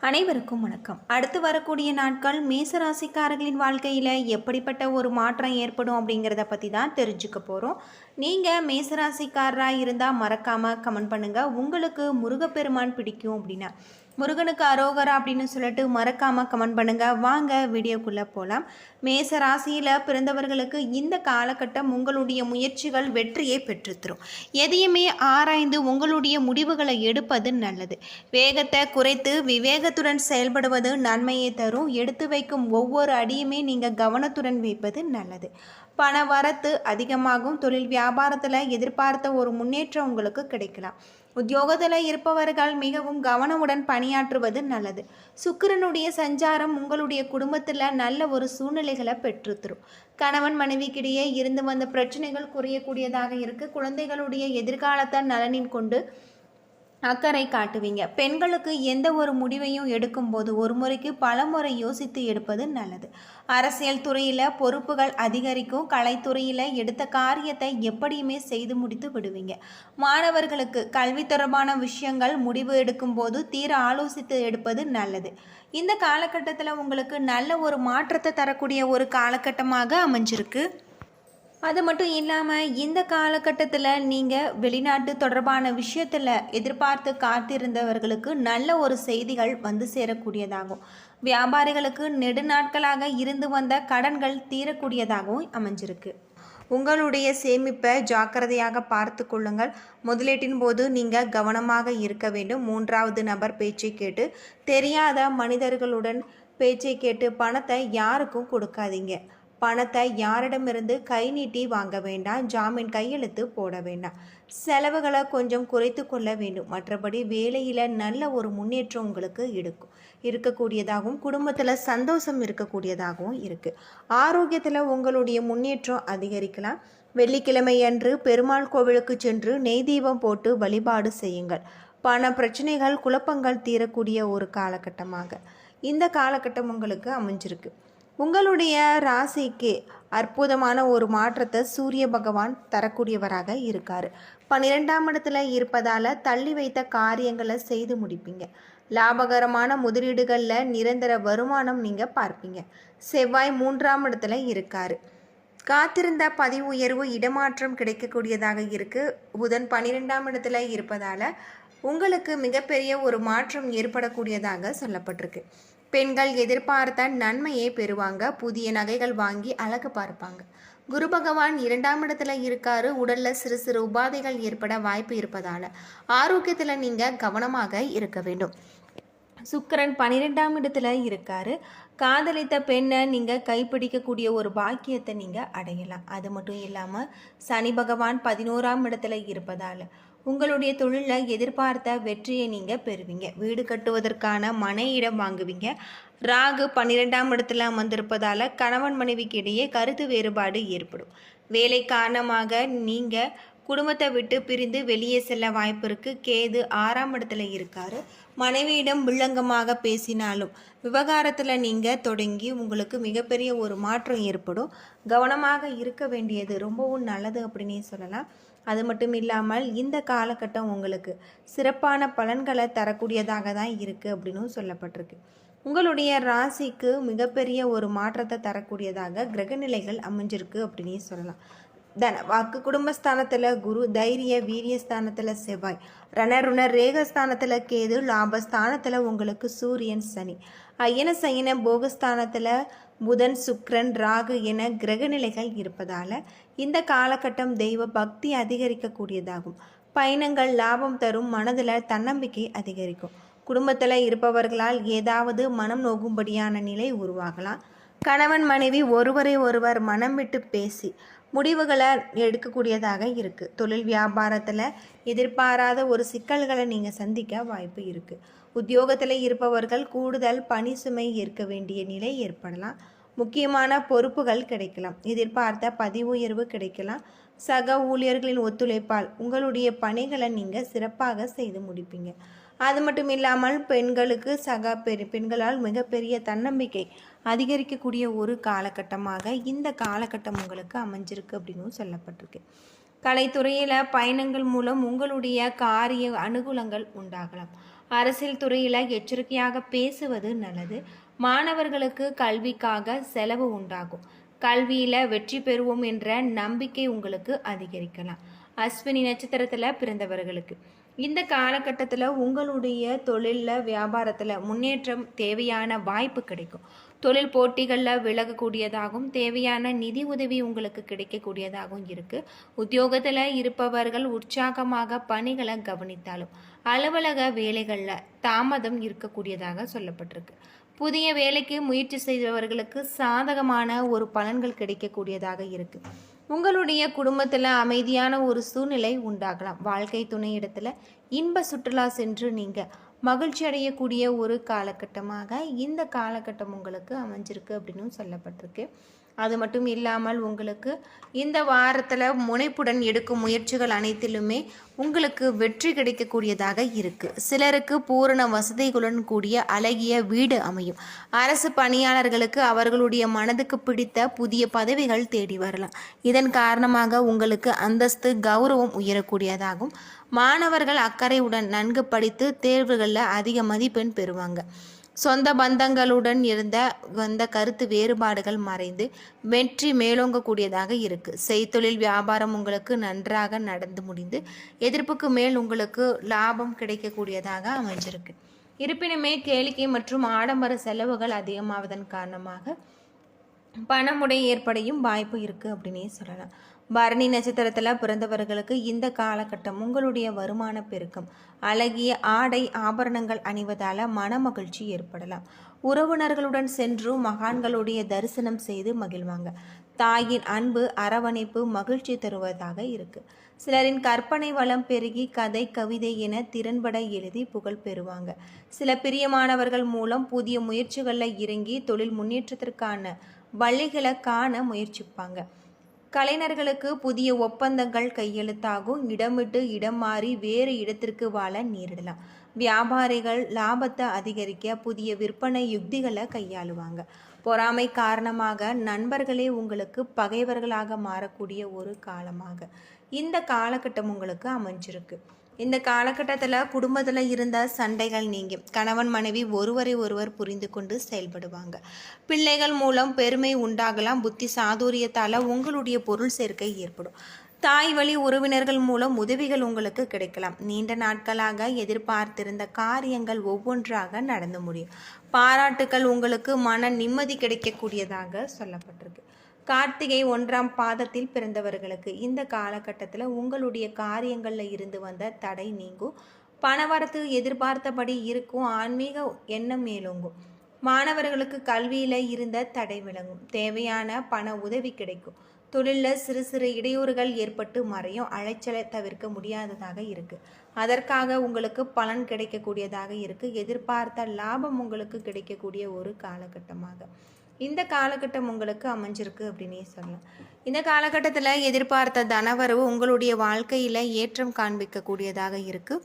அனைவருக்கும் வணக்கம். அடுத்து வரக்கூடிய நாட்கள் மேசராசிக்காரர்களின் வாழ்க்கையில் எப்படிப்பட்ட ஒரு மாற்றம் ஏற்படும் அப்படிங்கிறத பற்றி தான் தெரிஞ்சுக்க போகிறோம் நீங்கள் மேசராசிக்காரராக இருந்தால் மறக்காமல் கமெண்ட் பண்ணுங்கள் உங்களுக்கு முருகப்பெருமான் பிடிக்கும் அப்படின்னா முருகனுக்கு அரோகரா அப்படின்னு சொல்லிட்டு மறக்காமல் கமெண்ட் பண்ணுங்கள் வாங்க வீடியோக்குள்ளே போகலாம் மேச ராசியில் பிறந்தவர்களுக்கு இந்த காலகட்டம் உங்களுடைய முயற்சிகள் வெற்றியை பெற்றுத்தரும். எதையுமே ஆராய்ந்து உங்களுடைய முடிவுகளை எடுப்பது நல்லது. வேகத்தை குறைத்து விவேகத்துடன் செயல்படுவது நன்மையை தரும். எடுத்து வைக்கும் ஒவ்வொரு அடியுமே நீங்கள் கவனத்துடன் வைப்பது நல்லது. பண வரத்து அதிகமாகும். தொழில் வியாபாரத்தில் எதிர்பார்த்த ஒரு முன்னேற்றம் உங்களுக்கு கிடைக்கலாம். உத்தியோகத்தில் இருப்பவர்கள் மிகவும் கவனமுடன் பணியாற்றுவது நல்லது. சுக்கிரனுடைய சஞ்சாரம் உங்களுடைய குடும்பத்தில் நல்ல ஒரு சூழ்நிலைகளை பெற்றுத்தரும். கணவன் மனைவிக்கிடையே இருந்து வந்த பிரச்சனைகள் குறையக்கூடியதாக இருக்கு. குழந்தைகளுடைய எதிர்காலத்தை நலனின் கொண்டு அக்கறை காட்டுவீங்க. பெண்களுக்கு எந்த ஒரு முடிவையும் எடுக்கும்போது ஒரு முறைக்கு பல முறை யோசித்து எடுப்பது நல்லது. அரசியல் துறையில் பொறுப்புகள் அதிகரிக்கும். கலைத்துறையில் எடுத்த காரியத்தை எப்படியுமே செய்து முடித்து விடுவீங்க. மாணவர்களுக்கு கல்வி தொடர்பான விஷயங்கள் முடிவு எடுக்கும்போது தீர ஆலோசித்து எடுப்பது நல்லது. இந்த காலகட்டத்தில் உங்களுக்கு நல்ல ஒரு மாற்றத்தை தரக்கூடிய ஒரு காலகட்டமாக அமைஞ்சிருக்கு. அது மட்டும் இல்லாமல் இந்த காலகட்டத்தில் நீங்கள் வெளிநாட்டு தொடர்பான விஷயத்தில் எதிர்பார்த்து காத்திருந்தவர்களுக்கு நல்ல ஒரு செய்திகள் வந்து சேரக்கூடியதாகும் வியாபாரிகளுக்கு நெடுநாட்களாக இருந்து வந்த கடன்கள் தீரக்கூடியதாகவும் அமைஞ்சிருக்கு. உங்களுடைய சேமிப்பை ஜாக்கிரதையாக பார்த்து கொள்ளுங்கள். முதலீட்டின் போது நீங்கள் கவனமாக இருக்க வேண்டும். மூன்றாவது நபர் பேச்சை கேட்டு தெரியாத மனிதர்களுடன் பேச்சை கேட்டு பணத்தை யாருக்கும் கொடுக்காதீங்க. பணத்தை யாரிடமிருந்து கை நீட்டி வாங்க வேண்டாம் ஜாமீன் கையெழுத்து போட வேண்டாம். செலவுகளை கொஞ்சம் குறைத்து கொள்ள வேண்டும். மற்றபடி வேலையில் நல்ல ஒரு முன்னேற்றம் உங்களுக்கு இருக்கும். இருக்கக்கூடியதாகவும் குடும்பத்தில் சந்தோஷம் இருக்கக்கூடியதாகவும் இருக்குது ஆரோக்கியத்தில் உங்களுடைய முன்னேற்றம் அதிகரிக்கலாம். வெள்ளிக்கிழமை அன்று பெருமாள் கோவிலுக்கு சென்று நெய் தீபம் போட்டு வழிபாடு செய்யுங்கள். பண பிரச்சனைகள் குழப்பங்கள் தீரக்கூடிய ஒரு காலகட்டமாக. இந்த காலகட்டம் உங்களுக்கு அமைஞ்சிருக்கு. உங்களுடைய ராசிக்கு அற்புதமான ஒரு மாற்றத்தை சூரிய பகவான் தரக்கூடியவராக இருக்கார். பன்னிரெண்டாம் இடத்துல இருப்பதால் தள்ளி வைத்த காரியங்களை செய்து முடிப்பீங்க. லாபகரமான முதலீடுகளில் நிரந்தர வருமானம் நீங்கள் பார்ப்பீங்க. செவ்வாய் மூன்றாம் இடத்துல இருக்கார். காத்திருந்த பதிவு உயர்வு இடமாற்றம் கிடைக்கக்கூடியதாக இருக்குது புதன் பன்னிரெண்டாம் இடத்துல இருப்பதால் உங்களுக்கு மிகப்பெரிய ஒரு மாற்றம் ஏற்படக்கூடியதாக சொல்லப்பட்டிருக்கு. பெண்கள் எதிர்பார்த்த நன்மையை பெறுவாங்க. புதிய நகைகள் வாங்கி அழகு பார்ப்பாங்க. குரு பகவான் இரண்டாம் இடத்துல இருக்காரு. உடல்ல சிறு சிறு உபாதைகள் ஏற்பட வாய்ப்பு இருப்பதால ஆரோக்கியத்துல நீங்க கவனமாக இருக்க வேண்டும். சுக்கிரன் பன்னிரெண்டாம் இடத்துல இருக்காரு. காதலித்த பெண்ணை நீங்கள் கைப்பிடிக்கக்கூடிய ஒரு பாக்கியத்தை நீங்கள் அடையலாம். அது மட்டும் இல்லாமல் சனி பகவான் பதினோராம் இடத்துல இருப்பதால் உங்களுடைய தொழிலில் எதிர்பார்த்த வெற்றியை நீங்கள் பெறுவீங்க. வீடு கட்டுவதற்கான மனை இடம் வாங்குவீங்க. ராகு பன்னிரெண்டாம் இடத்துல அமர்ந்திருப்பதால் கணவன் மனைவிக்கு இடையே கருத்து வேறுபாடு ஏற்படும். வேலை காரணமாக நீங்கள் குடும்பத்தை விட்டு பிரிந்து வெளியே செல்ல வாய்ப்பு இருக்குது கேது ஆறாம் இடத்துல இருக்காரு. மனைவியிடம் வில்லங்கமாக பேசினாலும் விவகாரத்தில் நீங்கள் தொடங்கி உங்களுக்கு மிகப்பெரிய ஒரு மாற்றம் ஏற்படும். கவனமாக இருக்க வேண்டியது ரொம்பவும் நல்லது அப்படின்னே சொல்லலாம். அது மட்டும் இல்லாமல் இந்த காலகட்டம் உங்களுக்கு சிறப்பான பலன்களை தரக்கூடியதாக தான் இருக்குது அப்படின்னும் சொல்லப்பட்டிருக்கு. உங்களுடைய ராசிக்கு மிகப்பெரிய ஒரு மாற்றத்தை தரக்கூடியதாக கிரகநிலைகள் அமைஞ்சிருக்கு அப்படின்னே சொல்லலாம். தன வாக்கு குடும்பஸ்தானத்தில் குரு தைரிய வீரியஸ்தானத்தில் செவ்வாய் ரணருண ரேகஸ்தானத்தில் கேது லாபஸ்தானத்தில் உங்களுக்கு சூரியன் சனி. அயன சயன போகஸ்தானத்தில் புதன் சுக்ரன் ராகு என கிரகநிலைகள் இருப்பதால் இந்த காலகட்டம் தெய்வ பக்தி அதிகரிக்கக்கூடியதாகும். பயணங்கள் லாபம் தரும் மனதில் தன்னம்பிக்கை அதிகரிக்கும். குடும்பத்தில் இருப்பவர்களால் ஏதாவது மனம் நோகும்படியான நிலை உருவாகலாம். கணவன் மனைவி ஒருவரை ஒருவர் மனம் விட்டு பேசி முடிவுகளை எடுக்கக்கூடியதாக இருக்குது தொழில் வியாபாரத்தில் எதிர்பாராத ஒரு சிக்கல்களை நீங்கள் சந்திக்க வாய்ப்பு இருக்குது உத்தியோகத்தில் இருப்பவர்கள் கூடுதல் பணி சுமை ஏற்க வேண்டிய நிலை ஏற்படலாம். முக்கியமான பொறுப்புகள் கிடைக்கலாம். எதிர்பார்த்த பதிவு உயர்வு கிடைக்கலாம். சக ஊழியர்களின் ஒத்துழைப்பால் உங்களுடைய பணிகளை நீங்கள் சிறப்பாக செய்து முடிப்பீங்க. அது மட்டும் இல்லாமல் பெண்களுக்கு சக பெரு பெண்களால் மிகப்பெரிய தன்னம்பிக்கை அதிகரிக்கக்கூடிய ஒரு காலகட்டமாக இந்த காலகட்டம் உங்களுக்கு அமைஞ்சிருக்கு அப்படின்னு சொல்லப்பட்டிருக்கு. கலைத்துறையில் பயணங்கள் மூலம் உங்களுடைய காரிய அனுகூலங்கள் உண்டாகலாம். அரசியல் துறையில் எச்சரிக்கையாக பேசுவது நல்லது. மாணவர்களுக்கு கல்விக்காக செலவு உண்டாகும். கல்வியில் வெற்றி பெறுவோம் என்ற நம்பிக்கை உங்களுக்கு அதிகரிக்கலாம். அஸ்வினி நட்சத்திரத்தில் பிறந்தவர்களுக்கு. இந்த காலகட்டத்தில் உங்களுடைய தொழிலில் வியாபாரத்தில் முன்னேற்றம் தேவையான வாய்ப்பு கிடைக்கும். தொழில் போட்டிகளில் விலகக்கூடியதாகவும் தேவையான நிதி உதவி உங்களுக்கு கிடைக்கக்கூடியதாகவும் இருக்குது உத்தியோகத்தில் இருப்பவர்கள் உற்சாகமாக பணிகளை கவனித்தாலும் அலுவலக வேலைகளில் தாமதம் இருக்கக்கூடியதாக சொல்லப்பட்டிருக்கு. புதிய வேலைக்கு முயற்சி செய்தவர்களுக்கு சாதகமான ஒரு பலன்கள் கிடைக்கக்கூடியதாக இருக்குது உங்களுடைய குடும்பத்தில் அமைதியான ஒரு சூழ்நிலை உண்டாகலாம். வாழ்க்கை துணை இடத்துல இன்ப சுற்றுலா சென்று நீங்கள் மகிழ்ச்சி அடையக்கூடிய ஒரு காலகட்டமாக இந்த காலகட்டம் உங்களுக்கு அமைஞ்சிருக்கு அப்படின்னு சொல்லப்பட்டிருக்கு. அது மட்டும் இல்லாமல் உங்களுக்கு இந்த வாரத்தில் முனைப்புடன் எடுக்கும் முயற்சிகள் அனைத்திலுமே உங்களுக்கு வெற்றி கிடைக்கக்கூடியதாக இருக்குது சிலருக்கு பூரண வசதிகளுடன் கூடிய அழகிய வீடு அமையும். அரசு பணியாளர்களுக்கு அவர்களுடைய மனதுக்கு பிடித்த புதிய பதவிகள் தேடி வரலாம். இதன் காரணமாக உங்களுக்கு அந்தஸ்து கௌரவம் உயரக்கூடியதாகும். மாணவர்கள் அக்கறையுடன் நன்கு படித்து தேர்வுகளில் அதிக மதிப்பெண் பெறுவாங்க. சொந்த பந்தங்களுடன் இருந்த வந்த கருத்து வேறுபாடுகள் மறைந்து வெற்றி மேலோங்கக்கூடியதாக இருக்குது செய்தொழில் வியாபாரம் உங்களுக்கு நன்றாக நடந்து முடிந்து எதிர்ப்புக்கு மேல் உங்களுக்கு லாபம் கிடைக்கக்கூடியதாக அமைஞ்சிருக்கு. இருப்பினுமே கேளிக்கை மற்றும் ஆடம்பர செலவுகள் அதிகமாவதன் காரணமாக பணமுடை ஏற்படையும் வாய்ப்பு இருக்குது அப்படின்னே சொல்லலாம். பரணி நட்சத்திரத்தில் பிறந்தவர்களுக்கு இந்த காலகட்டம் உங்களுடைய வருமான பெருக்கம். அழகிய ஆடை ஆபரணங்கள் அணிவதால் மன மகிழ்ச்சி ஏற்படலாம். உறவினர்களுடன் சென்று மகான்களுடைய தரிசனம் செய்து மகிழ்வாங்க. தாயின் அன்பு அரவணைப்பு மகிழ்ச்சி தருவதாக இருக்கு. சிலரின் கற்பனை வளம் பெருகி கதை கவிதை என திறன்பட எழுதி புகழ் பெறுவாங்க. சில பிரியமானவர்கள் மூலம் புதிய முயற்சிகளில் இறங்கி தொழில் முன்னேற்றத்திற்கான வழிகளை காண முயற்சிப்பாங்க. கலைஞர்களுக்கு புதிய ஒப்பந்தங்கள் கையெழுத்தாகும். இடமிட்டு இடம் மாறி வேறு இடத்திற்கு வாழ நேரிடலாம். வியாபாரிகள் லாபத்தை அதிகரிக்க புதிய விற்பனை யுக்திகளை கையாளுவாங்க. பொறாமை காரணமாக நண்பர்களே உங்களுக்கு பகைவர்களாக மாறக்கூடிய ஒரு காலமாக. இந்த காலகட்டம் உங்களுக்கு அமைஞ்சிருக்கு. இந்த காலகட்டத்தில் குடும்பத்தில் இருந்த சண்டைகள் நீங்கும் கணவன் மனைவி ஒருவரை ஒருவர் புரிந்து கொண்டு செயல்படுவாங்க. பிள்ளைகள் மூலம் பெருமை உண்டாகலாம் புத்தி சாதுரியத்தால் உங்களுடைய பொருள் சேர்க்கை ஏற்படும். தாய் வழி உறவினர்கள் மூலம் உதவிகள் உங்களுக்கு கிடைக்கலாம். நீண்ட நாட்களாக எதிர்பார்த்திருந்த காரியங்கள் ஒவ்வொன்றாக நடந்து முடியும். பாராட்டுக்கள் உங்களுக்கு மன நிம்மதி கிடைக்கக்கூடியதாக சொல்லப்பட்டிருக்கு. கார்த்திகை ஒன்றாம் பாதத்தில் பிறந்தவர்களுக்கு இந்த காலகட்டத்தில் உங்களுடைய காரியங்களில் இருந்து வந்த தடை நீங்கும். பணவரத்து எதிர்பார்த்தபடி இருக்கும் ஆன்மீக எண்ணம் மேலோங்கும். மாணவர்களுக்கு கல்வியில் இருந்த தடை விளங்கும். தேவையான பண உதவி கிடைக்கும். தொழிலில் சிறு சிறு இடையூறுகள் ஏற்பட்டு மறையும். அலைச்சலை தவிர்க்க முடியாததாக இருக்குது அதற்காக உங்களுக்கு பலன் கிடைக்கக்கூடியதாக இருக்குது எதிர்பார்த்த லாபம் உங்களுக்கு கிடைக்கக்கூடிய ஒரு காலகட்டமாக. இந்த காலகட்டம் உங்களுக்கு அமைஞ்சிருக்கு அப்படின்னே சொல்லலாம். இந்த காலகட்டத்தில் எதிர்பார்த்த தனவரவு உங்களுடைய வாழ்க்கையில் ஏற்றம் காண்பிக்கக்கூடியதாக இருக்குது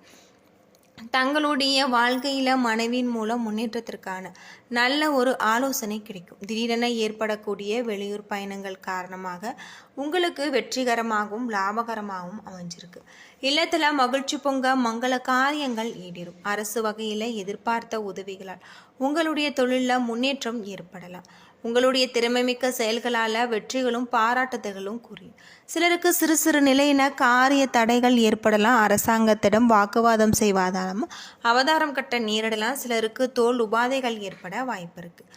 தங்களுடைய வாழ்க்கையில் மனைவியின் மூலம் முன்னேற்றத்திற்கான நல்ல ஒரு ஆலோசனை கிடைக்கும். திடீரென ஏற்படக்கூடிய வெளியூர் பயணங்கள் காரணமாக உங்களுக்கு வெற்றிகரமாகவும் லாபகரமாகவும் அமைஞ்சிருக்கு. இல்லத்தில் மகிழ்ச்சி பொங்க மங்கள காரியங்கள் ஈடிரும். அரசு வகையில் எதிர்பார்த்த உதவிகளால் உங்களுடைய தொழிலில் முன்னேற்றம் ஏற்படலாம். உங்களுடைய திறமைமிக்க செயல்களால் வெற்றிகளும் பாராட்டுதல்களும் கூறியும் சிலருக்கு சிறு சிறு நிலையின காரிய தடைகள் ஏற்படலாம். அரசாங்கத்திடம் வாக்குவாதம் செய்வதாலும் அவதாரம் கட்ட நேரிடலாம். சிலருக்கு தோல் உபாதைகள் ஏற்பட வாய்ப்பு இருக்குது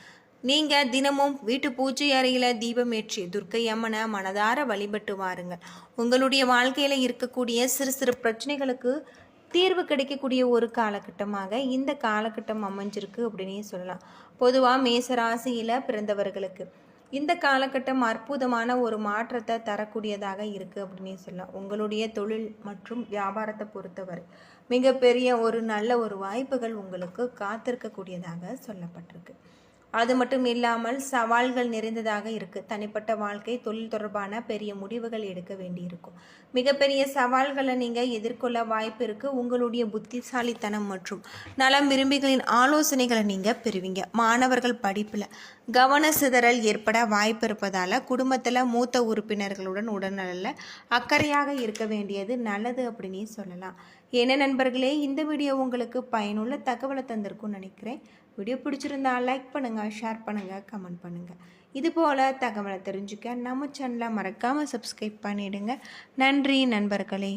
நீங்கள் தினமும் வீட்டு பூஜை அறையில் தீபமேற்றி துர்க்கை அம்மனை மனதார வழிபட்டு வாருங்கள். உங்களுடைய வாழ்க்கையில் இருக்கக்கூடிய சிறு சிறு பிரச்சனைகளுக்கு தீர்வு கிடைக்கக்கூடிய ஒரு காலகட்டமாக இந்த காலகட்டம் அமைஞ்சிருக்கு அப்படின்னே சொல்லலாம். பொதுவாக மேசராசியில் பிறந்தவர்களுக்கு இந்த காலகட்டம் அற்புதமான ஒரு மாற்றத்தை தரக்கூடியதாக இருக்குது அப்படின்னே சொல்லலாம். உங்களுடைய தொழில் மற்றும் வியாபாரத்தை பொறுத்தவரை மிகப்பெரிய ஒரு நல்ல ஒரு வாய்ப்புகள் உங்களுக்கு காத்திருக்கக்கூடியதாக சொல்லப்பட்டிருக்கு. அது மட்டும் இல்லாமல் சவால்கள் நிறைந்ததாக இருக்குது தனிப்பட்ட வாழ்க்கை தொழில் தொடர்பான பெரிய முடிவுகள் எடுக்க வேண்டியிருக்கும். மிகப்பெரிய சவால்களை நீங்கள் எதிர்கொள்ள வாய்ப்பு இருக்குது உங்களுடைய புத்திசாலித்தனம் மற்றும் நலம் விரும்பிகளின் ஆலோசனைகளை நீங்கள் பெறுவீங்க. மாணவர்கள் படிப்பில் கவன சிதறல் ஏற்பட வாய்ப்பு இருப்பதால் குடும்பத்தில் மூத்த உறுப்பினர்களுடன் உடல்நலில் அக்கறையாக இருக்க வேண்டியது நல்லது அப்படின்னு சொல்லலாம். என்ன நண்பர்களே இந்த வீடியோ உங்களுக்கு பயனுள்ள தகவலை தந்திருக்கும்னு நினைக்கிறேன். வீடியோ பிடிச்சிருந்தா லைக் பண்ணுங்கள் ஷேர் பண்ணுங்கள் கமெண்ட் பண்ணுங்கள் இது போல் தகவலை தெரிஞ்சுக்க நம்ம சேனலை மறக்காமல் சப்ஸ்கிரைப் பண்ணிவிடுங்க நன்றி நண்பர்களே.